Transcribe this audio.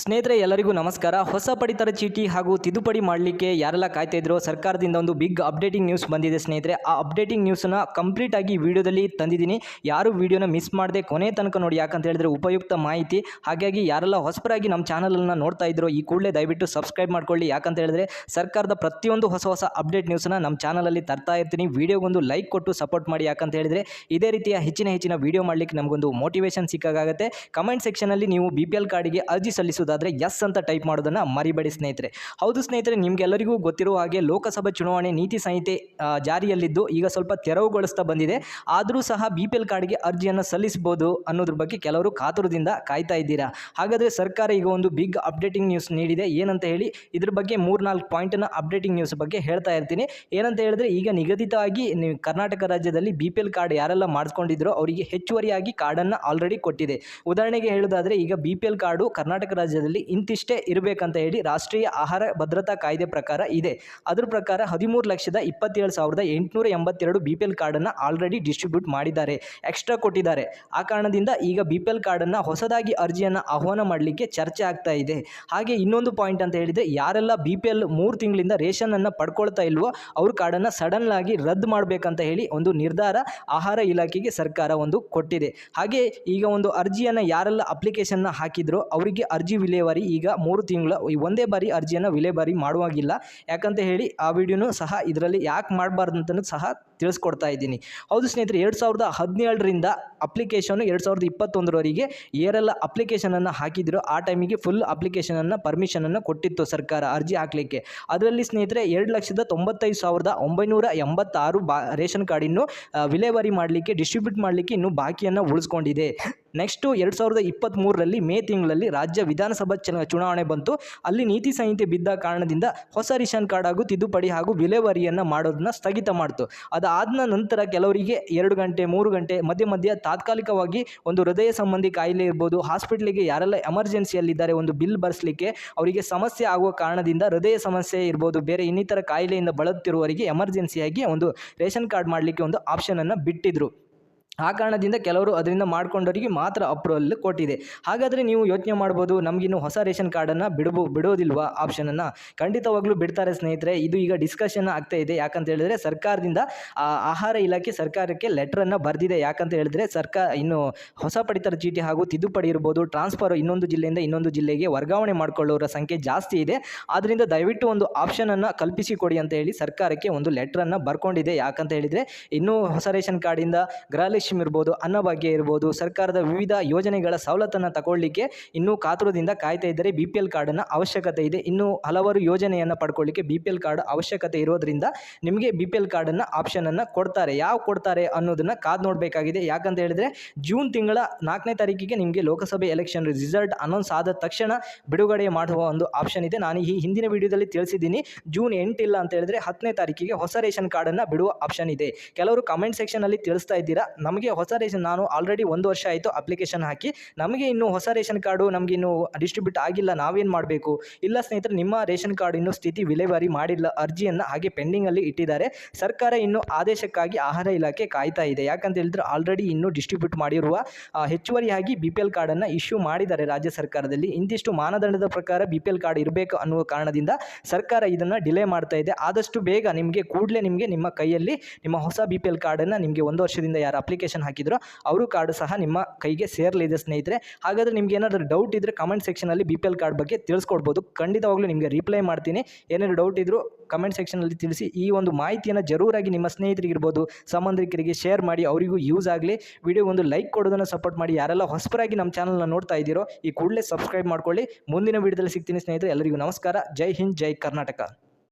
ಸ್ನೇಹಿತರೆ, ಎಲ್ಲರಿಗೂ ನಮಸ್ಕಾರ. ಹೊಸ ಪಡಿತರ ಚೀಟಿ ಹಾಗೂ ತಿದ್ದುಪಡಿ ಮಾಡಲಿಕ್ಕೆ ಯಾರೆಲ್ಲ ಕಾಯ್ತಾ ಸರ್ಕಾರದಿಂದ ಒಂದು ಬಿಗ್ ಅಪ್ಡೇಟಿಂಗ್ ನ್ಯೂಸ್ ಬಂದಿದೆ ಸ್ನೇಹಿತರೆ. ಆ ಅಪ್ಡೇಟಿಂಗ್ ನ್ಯೂಸನ್ನು ಕಂಪ್ಲೀಟ್ ಆಗಿ ವಿಡಿಯೋದಲ್ಲಿ ತಂದಿದ್ದೀನಿ. ಯಾರು ವಿಡಿಯೋನ ಮಿಸ್ ಮಾಡದೆ ಕೊನೆ ತನಕ ನೋಡಿ, ಯಾಕಂತ ಹೇಳಿದ್ರೆ ಉಪಯುಕ್ತ ಮಾಹಿತಿ. ಹಾಗಾಗಿ ಯಾರೆಲ್ಲ ಹೊಸಬರಾಗಿ ನಮ್ಮ ಚಾನಲನ್ನು ನೋಡ್ತಾ ಇದ್ರೋ, ಈ ಕೂಡಲೇ ದಯವಿಟ್ಟು ಸಬ್ಸ್ಕ್ರೈಬ್ ಮಾಡ್ಕೊಳ್ಳಿ. ಯಾಕಂತ ಹೇಳಿದ್ರೆ, ಸರ್ಕಾರದ ಪ್ರತಿಯೊಂದು ಹೊಸ ಹೊಸ ಅಪ್ಡೇಟ್ ನ್ಯೂಸನ್ನು ನಮ್ಮ ಚಾನಲಲ್ಲಿ ತರ್ತಾ ಇರ್ತೀನಿ. ವಿಡಿಯೋಗೊಂದು ಲೈಕ್ ಕೊಟ್ಟು ಸಪೋರ್ಟ್ ಮಾಡಿ, ಯಾಕಂತ ಹೇಳಿದ್ರೆ, ಇದೇ ರೀತಿಯ ಹೆಚ್ಚಿನ ಹೆಚ್ಚಿನ ವಿಡಿಯೋ ಮಾಡಲಿಕ್ಕೆ ನಮಗೊಂದು ಮೋಟಿವೇಶನ್ ಸಿಕ್ಕಾಗುತ್ತೆ ಕಮೆಂಟ್ ಸೆಕ್ಷನಲ್ಲಿ ನೀವು ಬಿ ಪಿ ಎಲ್ ಕಾರ್ಡಿಗೆ ಅರ್ಜಿ ಸಲ್ಲಿಸೋದಾದರೆ ಎಸ್ ಅಂತ ಟೈಪ್ ಮಾಡೋದನ್ನು ಮರಿಬೇಡಿ ಸ್ನೇಹಿತರೆ. ಹೌದು ಸ್ನೇಹಿತರೆ, ನಿಮಗೆಲ್ಲರಿಗೂ ಗೊತ್ತಿರುವ ಹಾಗೆ ಲೋಕಸಭಾ ಚುನಾವಣೆ ನೀತಿ ಸಂಹಿತೆ ಜಾರಿಯಲ್ಲಿದ್ದು ಈಗ ಸ್ವಲ್ಪ ತೆರವುಗೊಳಿಸ್ತಾ ಬಂದಿದೆ. ಆದರೂ ಸಹ ಬಿ ಪಿ ಎಲ್ ಕಾರ್ಡ್ಗೆ ಅರ್ಜಿಯನ್ನು ಸಲ್ಲಿಸಬಹುದು ಅನ್ನೋದ್ರ ಬಗ್ಗೆ ಕೆಲವರು ಕಾತುರದಿಂದ ಕಾಯ್ತಾ ಇದ್ದೀರಾ? ಹಾಗಾದರೆ ಸರ್ಕಾರ ಈಗ ಒಂದು ಬಿಗ್ ಅಪ್ಡೇಟಿಂಗ್ ನ್ಯೂಸ್ ನೀಡಿದೆ. ಏನಂತ ಹೇಳಿ ಇದ್ರ ಬಗ್ಗೆ ಮೂರ್ನಾಲ್ಕು ಪಾಯಿಂಟನ್ನು ಅಪ್ಡೇಟಿಂಗ್ ನ್ಯೂಸ್ ಬಗ್ಗೆ ಹೇಳ್ತಾ ಇರ್ತೀನಿ. ಏನಂತ ಹೇಳಿದ್ರೆ ಈಗ ನಿಗದಿತವಾಗಿ ಕರ್ನಾಟಕ ರಾಜ್ಯದಲ್ಲಿ ಬಿ ಕಾರ್ಡ್ ಯಾರೆಲ್ಲ ಮಾಡಿಸ್ಕೊಂಡಿದ್ರೋ ಅವರಿಗೆ ಹೆಚ್ಚುವರಿಯಾಗಿ ಕಾರ್ಡನ್ನು ಆಲ್ರೆಡಿ ಕೊಟ್ಟಿದೆ. ಉದಾಹರಣೆಗೆ ಹೇಳೋದಾದರೆ ಈಗ ಬಿ ಕಾರ್ಡು ಕರ್ನಾಟಕ ರಾಜ್ಯದಲ್ಲಿ ಇಂತಿಷ್ಟೇ ಇರಬೇಕಂತ ಹೇಳಿ ರಾಷ್ಟ್ರೀಯ ಆಹಾರ ಭದ್ರತಾ ಕಾಯ್ದೆ ಪ್ರಕಾರ ಇದೆ. ಅದ್ರ ಪ್ರಕಾರ ಹದಿಮೂರು ಲಕ್ಷದ ಇಪ್ಪತ್ತೇಳು ಸಾವಿರದ ಎಂಟುನೂರ ಎಂಬತ್ತೆರಡು ಬಿ ಪಿ ಎಲ್ ಕಾರ್ಡನ್ನು ಆಲ್ರೆಡಿ ಡಿಸ್ಟ್ರಿಬ್ಯೂಟ್ ಮಾಡಿದ್ದಾರೆ, ಎಕ್ಸ್ಟ್ರಾ ಕೊಟ್ಟಿದ್ದಾರೆ. ಆ ಕಾರಣದಿಂದ ಈಗ ಬಿ ಪಿ ಎಲ್ ಕಾರ್ಡನ್ನು ಹೊಸದಾಗಿ ಅರ್ಜಿಯನ್ನು ಆಹ್ವಾನ ಮಾಡಲಿಕ್ಕೆ ಚರ್ಚೆ ಆಗ್ತಾ ಇದೆ. ಹಾಗೆ ಇನ್ನೊಂದು ಪಾಯಿಂಟ್ ಅಂತ ಹೇಳಿದರೆ ಯಾರೆಲ್ಲ ಬಿ ಪಿ ಎಲ್ ಮೂರು ತಿಂಗಳಿಂದ ರೇಷನನ್ನು ಪಡ್ಕೊಳ್ತಾ ಇಲ್ವೋ ಅವ್ರ ಕಾರ್ಡನ್ನು ಸಡನ್ ಆಗಿ ರದ್ದು ಮಾಡಬೇಕಂತ ಹೇಳಿ ಒಂದು ನಿರ್ಧಾರ ಆಹಾರ ಇಲಾಖೆಗೆ ಸರ್ಕಾರ ಒಂದು ಕೊಟ್ಟಿದೆ. ಹಾಗೆ ಈಗ ಒಂದು ಅರ್ಜಿಯನ್ನು ಯಾರೆಲ್ಲ ಅಪ್ಲಿಕೇಶನ್ನ ಹಾಕಿದ್ರೋ ಅವರಿಗೆ ಅರ್ಜಿ ವಿಲೇವಾರಿ ಈಗ ಮೂರು ತಿಂಗಳ ಒಂದೇ ಬಾರಿ ಅರ್ಜಿಯನ್ನು ವಿಲೇವಾರಿ ಮಾಡುವಾಗಿಲ್ಲ. ಯಾಕಂತ ಹೇಳಿ ಆ ವಿಡಿಯೋನು ಸಹ ಇದರಲ್ಲಿ ಯಾಕೆ ಮಾಡಬಾರ್ದು ಅಂತಲೂ ಸಹ ತಿಳಿಸ್ಕೊಡ್ತಾ ಇದ್ದೀನಿ. ಹೌದು ಸ್ನೇಹಿತರೆ ಎರಡು ಸಾವಿರದ ಹದಿನೇಳರಿಂದ ಅಪ್ಲಿಕೇಶನು ಎರಡು ಸಾವಿರದ ಇಪ್ಪತ್ತೊಂದರವರೆಗೆ ಏರೆಲ್ಲ ಅಪ್ಲಿಕೇಶನನ್ನು ಹಾಕಿದ್ರು. ಆ ಟೈಮಿಗೆ ಫುಲ್ ಅಪ್ಲಿಕೇಶನನ್ನು ಪರ್ಮಿಷನನ್ನು ಕೊಟ್ಟಿತ್ತು ಸರ್ಕಾರ ಅರ್ಜಿ ಹಾಕಲಿಕ್ಕೆ. ಅದರಲ್ಲಿ ಸ್ನೇಹಿತರೆ ಎರಡು ಲಕ್ಷದ ತೊಂಬತ್ತೈದು ಸಾವಿರದ ಒಂಬೈನೂರ ಎಂಬತ್ತಾರು ಬಾ ರೇಷನ್ ಕಾರ್ಡ್ ಇನ್ನು ಆ, ವಿಲೇವಾರಿ ಮಾಡಲಿಕ್ಕೆ ಡಿಸ್ಟ್ರಿಬ್ಯೂಟ್ ಮಾಡಲಿಕ್ಕೆ ಇನ್ನೂ ಬಾಕಿಯನ್ನು ಉಳಿಸ್ಕೊಂಡಿದೆ. ನೆಕ್ಸ್ಟು ಎರಡು ಸಾವಿರದ ಇಪ್ಪತ್ತ್ಮೂರರಲ್ಲಿ ಮೇ ತಿಂಗಳಲ್ಲಿ ರಾಜ್ಯ ವಿಧಾನಸಭಾ ಚುನಾ- ಚುನಾವಣೆ ಬಂತು. ಅಲ್ಲಿ ನೀತಿ ಸಂಹಿತೆ ಬಿದ್ದ ಕಾರಣದಿಂದ ಹೊಸ ರೇಷನ್ ಕಾರ್ಡ್ ಹಾಗೂ ತಿದ್ದುಪಡಿ ಹಾಗೂ ವಿಲೇವಾರಿಯನ್ನು ಮಾಡೋದನ್ನ ಸ್ಥಗಿತ ಮಾಡಿತು. ಅದಾದ ನಂತರ ಕೆಲವರಿಗೆ ಎರಡು ಗಂಟೆ, ಮೂರು ಗಂಟೆ ಮಧ್ಯ ಮಧ್ಯ ತಾತ್ಕಾಲಿಕವಾಗಿ ಒಂದು ಹೃದಯ ಸಂಬಂಧಿ ಕಾಯಿಲೆ ಇರ್ಬೋದು. ಹಾಸ್ಪಿಟ್ಲಿಗೆ ಯಾರೆಲ್ಲ ಎಮರ್ಜೆನ್ಸಿಯಲ್ಲಿದ್ದಾರೆ ಒಂದು ಬಿಲ್ ಬರೆಸಲಿಕ್ಕೆ ಅವರಿಗೆ ಸಮಸ್ಯೆ ಆಗುವ ಕಾರಣದಿಂದ ಹೃದಯ ಸಮಸ್ಯೆ ಇರ್ಬೋದು. ಬೇರೆ ಇನ್ನಿತರ ಕಾಯಿಲೆಯಿಂದ ಬಳಲುತ್ತಿರುವವರಿಗೆ ಎಮರ್ಜೆನ್ಸಿಯಾಗಿ ಒಂದು ರೇಷನ್ ಕಾರ್ಡ್ ಮಾಡಲಿಕ್ಕೆ ಒಂದು ಆಪ್ಷನನ್ನು ಬಿಟ್ಟಿದ್ರು. ಆ ಕಾರಣದಿಂದ ಕೆಲವರು ಅದರಿಂದ ಮಾಡ್ಕೊಂಡವರಿಗೆ ಮಾತ್ರ ಅಪ್ರೂವಲ್ ಕೊಟ್ಟಿದೆ. ಹಾಗಾದರೆ ನೀವು ಯೋಚನೆ ಮಾಡ್ಬೋದು, ನಮಗಿನ್ನು ಹೊಸ ರೇಷನ್ ಕಾರ್ಡನ್ನು ಬಿಡಬೋ, ಬಿಡೋದಿಲ್ವಾ ಆಪ್ಷನನ್ನು? ಖಂಡಿತವಾಗ್ಲೂ ಬಿಡ್ತಾರೆ ಸ್ನೇಹಿತರೆ. ಇದು ಈಗ ಡಿಸ್ಕಷನ್ ಆಗ್ತಾ ಇದೆ. ಯಾಕಂತ ಹೇಳಿದ್ರೆ ಸರ್ಕಾರದಿಂದ ಆಹಾರ ಇಲಾಖೆ ಸರ್ಕಾರಕ್ಕೆ ಲೆಟ್ರನ್ನು ಬರೆದಿದೆ. ಯಾಕಂತ ಹೇಳಿದ್ರೆ ಸರ್ಕಾರ ಇನ್ನು ಹೊಸ ಪಡಿತರ ಚೀಟಿ ಹಾಗೂ ತಿದ್ದುಪಡಿ ಇರ್ಬೋದು, ಟ್ರಾನ್ಸ್ಫರ್ ಇನ್ನೊಂದು ಜಿಲ್ಲೆಯಿಂದ ಇನ್ನೊಂದು ಜಿಲ್ಲೆಗೆ ವರ್ಗಾವಣೆ ಮಾಡಿಕೊಳ್ಳೋರ ಸಂಖ್ಯೆ ಜಾಸ್ತಿ ಇದೆ. ಆದ್ದರಿಂದ ದಯವಿಟ್ಟು ಒಂದು ಆಪ್ಷನನ್ನು ಕಲ್ಪಿಸಿಕೊಡಿ ಅಂತ ಹೇಳಿ ಸರ್ಕಾರಕ್ಕೆ ಒಂದು ಲೆಟ್ರನ್ನು ಬರ್ಕೊಂಡಿದೆ. ಯಾಕಂತ ಹೇಳಿದರೆ ಇನ್ನೂ ಹೊಸ ರೇಷನ್ ಕಾರ್ಡಿಂದ ಗೃಹಲಕ್ಷ್ಮಿ ಇರ್ಬೋದು ಅನ್ನಭಾಗ್ಯ ಇರ್ಬೋದು, ಸರ್ಕಾರದ ವಿವಿಧ ಯೋಜನೆಗಳ ಸವಲತ್ತನ್ನು ತಗೊಳ್ಳಿಕ್ಕೆ ಇನ್ನೂ ಕಾತುರದಿಂದ ಕಾಯ್ತಾ ಇದ್ದರೆ ಬಿ ಪಿ ಎಲ್ ಕಾರ್ಡನ್ನು ಅವಶ್ಯಕತೆ ಇದೆ. ಇನ್ನೂ ಹಲವಾರು ಯೋಜನೆಯನ್ನು ಪಡ್ಕೊಳ್ಳಿಕ್ಕೆ ಬಿ ಪಿ ಎಲ್ ಕಾರ್ಡ್ ಅವಶ್ಯಕತೆ ಇರೋದ್ರಿಂದ ನಿಮಗೆ ಬಿ ಪಿ ಎಲ್ ಕಾರ್ಡನ್ನು ಆಪ್ಷನನ್ನು ಕೊಡ್ತಾರೆ. ಯಾವ ಕೊಡ್ತಾರೆ ಅನ್ನೋದನ್ನು ಕಾದು ನೋಡಬೇಕಾಗಿದೆ. ಯಾಕಂತ ಹೇಳಿದ್ರೆ ಜೂನ್ ತಿಂಗಳ ನಾಲ್ಕನೇ ತಾರೀಕಿಗೆ ನಿಮಗೆ ಲೋಕಸಭೆ ಎಲೆಕ್ಷನ್ ರಿಸಲ್ಟ್ ಅನೌನ್ಸ್ ಆದ ತಕ್ಷಣ ಬಿಡುಗಡೆ ಮಾಡುವ ಒಂದು ಆಪ್ಷನ್ ಇದೆ. ನಾನು ಈ ಹಿಂದಿನ ವಿಡಿಯೋದಲ್ಲಿ ತಿಳಿಸಿದ್ದೀನಿ. ಜೂನ್ ಎಂಟಿಲ್ಲ ಅಂತ ಹೇಳಿದ್ರೆ ಹತ್ತನೇ ತಾರೀಕಿಗೆ ಹೊಸ ರೇಷನ್ ಕಾರ್ಡನ್ನು ಬಿಡುವ ಆಪ್ಷನ್ ಇದೆ. ಕೆಲವರು ಕಮೆಂಟ್ ಸೆಕ್ಷನಲ್ಲಿ ತಿಳಿಸ್ತಾ ಇದ್ದೀರಾ? ನಮಗೆ ಹೊಸ ರೇಷನ್ ನಾನು ಆಲ್ರೆಡಿ ಒಂದು ವರ್ಷ ಆಯಿತು ಅಪ್ಲಿಕೇಶನ್ ಹಾಕಿ. ನಮಗೆ ಇನ್ನೂ ಹೊಸ ರೇಷನ್ ಕಾರ್ಡು ನಮಗೆ ಇನ್ನೂ ಡಿಸ್ಟ್ರಿಬ್ಯೂಟ್ ಆಗಿಲ್ಲ, ನಾವೇನು ಮಾಡಬೇಕು? ಇಲ್ಲ ಸ್ನೇಹಿತರೆ, ನಿಮ್ಮ ರೇಷನ್ ಕಾರ್ಡ್ ಇನ್ನೂ ಸ್ಥಿತಿ ವಿಲೇವಾರಿ ಮಾಡಿಲ್ಲ, ಅರ್ಜಿಯನ್ನು ಹಾಗೆ ಪೆಂಡಿಂಗಲ್ಲಿ ಇಟ್ಟಿದ್ದಾರೆ. ಸರ್ಕಾರ ಇನ್ನು ಆದೇಶಕ್ಕಾಗಿ ಆಹಾರ ಇಲಾಖೆ ಕಾಯ್ತಾ ಇದೆ. ಯಾಕಂತ ಹೇಳಿದ್ರೆ ಆಲ್ರೆಡಿ ಇನ್ನೂ ಡಿಸ್ಟ್ರಿಬ್ಯೂಟ್ ಮಾಡಿರುವ ಹೆಚ್ಚುವರಿಯಾಗಿ ಬಿ ಪಿ ಎಲ್ ಕಾರ್ಡನ್ನು ಇಶ್ಯೂ ಮಾಡಿದ್ದಾರೆ ರಾಜ್ಯ ಸರ್ಕಾರದಲ್ಲಿ. ಇಂತಿಷ್ಟು ಮಾನದಂಡದ ಪ್ರಕಾರ ಬಿ ಪಿ ಎಲ್ ಕಾರ್ಡ್ ಇರಬೇಕು ಅನ್ನುವ ಕಾರಣದಿಂದ ಸರ್ಕಾರ ಇದನ್ನು ಡಿಲೇ ಮಾಡ್ತಾ ಇದೆ. ಆದಷ್ಟು ಬೇಗ ನಿಮಗೆ ಕೂಡಲೇ ನಿಮಗೆ ನಿಮ್ಮ ಕೈಯಲ್ಲಿ ನಿಮ್ಮ ಹೊಸ ಬಿ ಪಿ ಎಲ್ ಕಾರ್ಡನ್ನು ನಿಮಗೆ ಒಂದು ವರ್ಷದಿಂದ ಯಾರು ಅಪ್ಲಿಕೇಶನ್ ಹಾಕಿದ್ರು, ಅವರು ಕಾರ್ಡ್ ಸಹ ನಿಮ್ಮ ಕೈಗೆ ಸೇರಲಿದೆ ಸ್ನೇಹಿತರೆ. ಹಾಗಾದರೆ ನಿಮ್ಗೆ ಏನಾದರೂ ಡೌಟ್ ಇದ್ದರೆ ಕಮೆಂಟ್ ಸೆಕ್ಷನಲ್ಲಿ ಬಿ ಪಿ ಎಲ್ ಕಾರ್ಡ್ ಬಗ್ಗೆ ತಿಳಿಸ್ಕೊಡ್ಬೋದು. ಖಂಡಿತವಾಗ್ಲೂ ನಿಮಗೆ ರಿಪ್ಲೈ ಮಾಡ್ತೀನಿ. ಏನಾದರೂ ಡೌಟ್ ಇದ್ದರೂ ಕಮೆಂಟ್ ಸೆಕ್ಷನಲ್ಲಿ ತಿಳಿಸಿ. ಈ ಒಂದು ಮಾಹಿತಿಯನ್ನು ಜರೂರಾಗಿ ನಿಮ್ಮ ಸ್ನೇಹಿತರಿಗಿರ್ಬೋದು, ಸಂಬಂಧಿಕರಿಗೆ ಶೇರ್ ಮಾಡಿ, ಅವರಿಗೂ ಯೂಸ್ ಆಗಲಿ. ವಿಡಿಯೋ ಒಂದು ಲೈಕ್ ಕೊಡೋದನ್ನು ಸಪೋರ್ಟ್ ಮಾಡಿ. ಯಾರೆಲ್ಲ ಹೊಸಬರಾಗಿ ನಮ್ಮ ಚಾನಲ್ನ ನೋಡ್ತಾ ಇದ್ದೀರೋ, ಈ ಕೂಡಲೇ ಸಬ್ಸ್ಕ್ರೈಬ್ ಮಾಡ್ಕೊಳ್ಳಿ. ಮುಂದಿನ ವಿಡಿಯೋದಲ್ಲಿ ಸಿಗ್ತೀನಿ ಸ್ನೇಹಿತರೆ. ಎಲ್ಲರಿಗೂ ನಮಸ್ಕಾರ. ಜೈ ಹಿಂದ್, ಜೈ ಕರ್ನಾಟಕ.